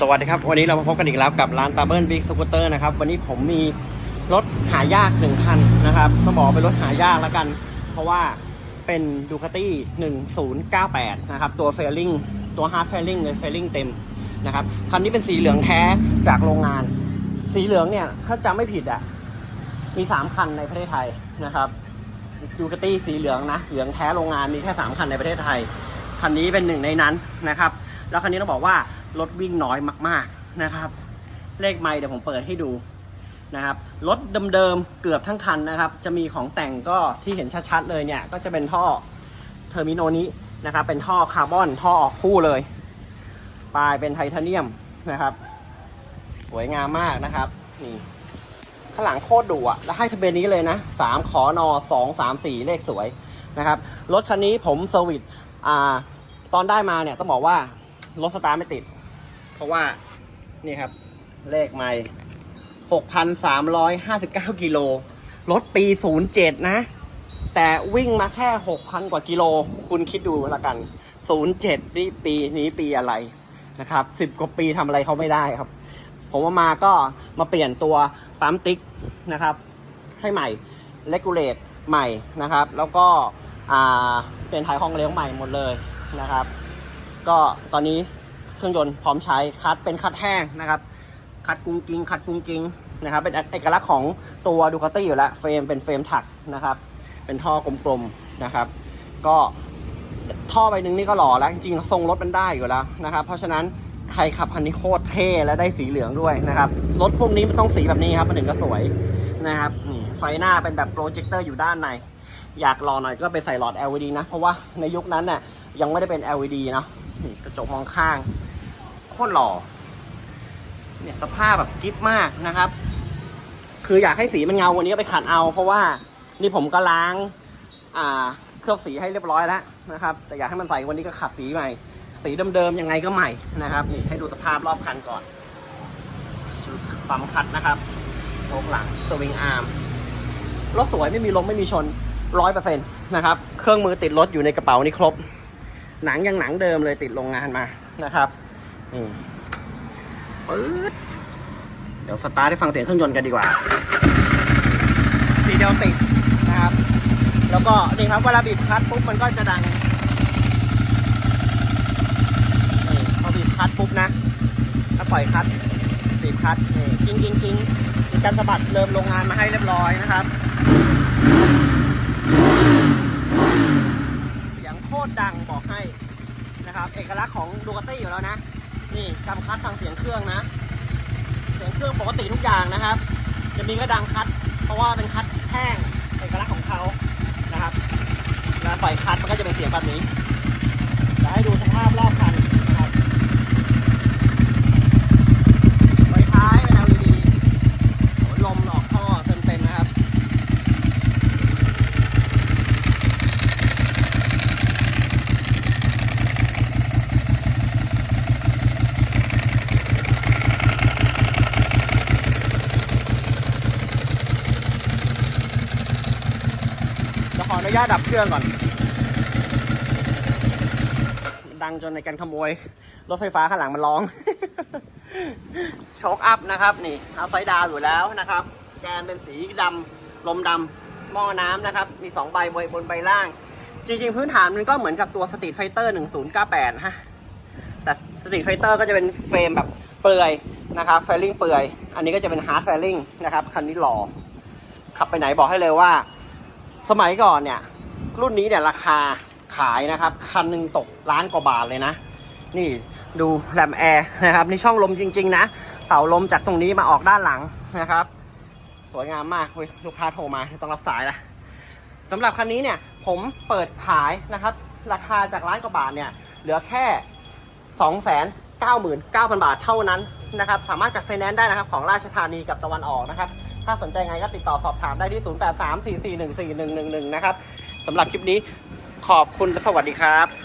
สวัสดีครับ วันนี้เรามาพบกันอีกแล้วกับร้านตาเบิลบิ๊กสกูตเตอร์นะครับ วันนี้ผมมีรถหายากหนึ่งคันนะครับต้องบอกเป็นรถหายากแล้วกัน เพราะว่าเป็นดูคาตี้1098 นะครับ ตัวเฟลลิงตัวฮาร์ดเฟลลิงเลยเฟลลิงเต็มนะครับคันนี้เป็นสีเหลืองแท้จากโรงงาน สีเหลืองเนี่ยถ้าจำไม่ผิดอะมี 3 คันในประเทศไทยนะครับดูคาตี้สีเหลืองนะเหลืองแท้โรงงานมีแค่ 3 คันในประเทศไทยคันนี้เป็นหนึ่งในนั้นนะครับ แล้วคันนี้ต้องบอกว่า รถวิ่งน้อยมากๆนะครับ เลขไมล์เดี๋ยวผมเปิดให้ดูนะครับรถเดิมๆเกือบทั้งคันนะครับ จะมีของแต่งก็ที่เห็นชัดๆเลยเนี่ย ก็จะเป็นท่อเทอร์มิโนนี้นะครับ เป็นท่อคาร์บอนท่อออกคู่เลย ปลายเป็นไทเทเนียมนะครับ สวยงามมากนะครับนี่ข้างหลังโคตรดุอะแล้วให้ทะเบียนนี้เลยนะสามขอนอสองสามสี่เลขสวยนะครับรถคันนี้ผมเซอร์วิสอ่าตอนได้มาเนี่ยต้องบอกว่ารถสตาร์ไม่ติด เพราะว่านี่ครับเลขไม่หกพันสามร้อยห้าสิบเก้ากิโลรถปีศูนย์เจ็ดนะ แต่วิ่งมาแค่หกพันกว่ากิโล คุณคิดดูละกันศูนย์เจ็ดนี่ปีนี้ปีอะไรนะครับสิบกว่าปีทำอะไรเขาไม่ได้ครับ ผมว่ามาก็มาเปลี่ยนตัวปั๊มติ๊กนะครับ ให้ใหม่เลกูเลตใหม่นะครับ แล้วก็เปลี่ยนถ่ายห้องเลี้ยงใหม่หมดเลยนะครับ ก็ตอนนี้ เครื่องยนต์พร้อมใช้คัดเป็นคัดแห้งนะครับ คัดกุ้งกิ้งคัดกุ้งกิ้งนะครับ เป็นเอกลักษณ์ของตัวดูคาตี้อยู่แล้วเฟรมเป็นเฟรมถักนะครับ เป็นท่อกลมๆนะครับ ก็ท่อใบหนึ่งนี่ก็หล่อแล้ว จริงๆทรงรถมันได้อยู่แล้วนะครับ เพราะฉะนั้นใครขับคันนี้โคตรเท่และได้สีเหลืองด้วยนะครับ รถพวกนี้มันต้องสีแบบนี้ครับมันถึงจะสวยนะครับนี่ไฟหน้าเป็นแบบโปรเจคเตอร์อยู่ด้านใน อยากรอหน่อยก็ไปใส่หลอด LED นะ เพราะว่าในยุคนั้นน่ะยังไม่ได้เป็น LED เนาะ นี่กระจกมองข้าง โคตรหล่อ เนี่ยสภาพแบบกิ๊บมากนะครับ คืออยากให้สีมันเงาวันนี้ก็ไปขัดเอา เพราะว่านี่ผมก็ล้าง อ่า เคลือบสีให้เรียบร้อยแล้วนะครับ แต่อยากให้มันใสวันนี้ก็ขัดสีใหม่ สีเดิมๆยังไงก็ใหม่นะครับนี่ให้ดูสภาพรอบคันก่อนปั๊มคัดนะครับโชกหลังสวิงอาร์มรถสวยไม่มีลมไม่มีชนร้อยเปอร์เซ็นต์นะครับ เครื่องมือติดรถอยู่ในกระเป๋านี่ครบ หนังยังหนังเดิมเลยติดโรงงานมานะครับนี่ปึ๊ดเดี๋ยวสตาร์ทให้ฟังเสียงเครื่องยนต์กันดีกว่าสีเดียวติดนะครับ แล้วก็นี่ครับเวลาบีบคลัตช์ปุ๊บมันก็จะดังนี่พอบีบคลัตช์ปุ๊บนะถ้าปล่อยคลัตช์บีบคลัตช์นี่กิ้งกิ้งกิ้งมีการสะบัดเริ่มโรงงานมาให้เรียบร้อยนะครับ ตรดังบอกให้นะครับ เอกลักษณ์ของดูกาตี้อยู่แล้วนะ นี่กำคัดฟังเสียงเครื่องนะ เสียงเครื่องปกติทุกอย่างนะครับ จะมีก็ดังคัด เพราะว่าเป็นคัดแห้งเอกลักษณ์ของเขานะครับแล้วปล่อยคัดมันก็จะเป็นเสียงแบบนี้จะให้ดูสภาพรอบคันนะครับไฟท้ายเป็น LED โหลมออกท่อเต็มๆนะครับ จะขออนุ ญาตดับเครื่องก่อนมันดังจนในการขโมย รถไฟฟ้าข้างหลังมันร้อง โชคอัพนะครับ นี่เอาไฟดาวอยู่แล้วนะครับ แกนเป็นสีดำลมดำหม้อน้ำนะครับ มี 2 ใบบนใบล่าง จริง ๆ พื้นฐานมันก็เหมือนกับตัว Street Fighter 1098 ฮะ แต่ Street Fighter ก็จะเป็นเฟรมแบบเปลือยนะครับเฟลลิ่งเปลือย อันนี้ก็จะเป็นฮาร์ดเฟลลิ่งนะครับ คันนี้หล่อขับไปไหนบอกให้เลยว่า สมัยก่อนเนี่ย รุ่นนี้เนี่ยราคาขายนะครับ คันหนึ่งตกล้านกว่าบาทเลยนะ นี่ดูแรมแอร์นะครับนี่ช่องลมจริง ๆ นะเป่าลมจากตรงนี้มาออกด้านหลังนะครับ สวยงามมากเฮ้ยลูกค้าโทรมาต้องรับสายละสำหรับคันนี้เนี่ยผมเปิดขายนะครับ ราคาจากล้านกว่าบาทเนี่ยเหลือแค่ 2 9 9 0 0 0 บาทเท่านั้น นะครับสามารถจากไฟแนนซ์ได้นะครับของราชธานีกับตะวันออกนะครับถ้าสนใจไงก็ติดต่อสอบถามได้ที่ 0834414111 นะครับสำหรับคลิปนี้ขอบคุณและสวัสดีครับ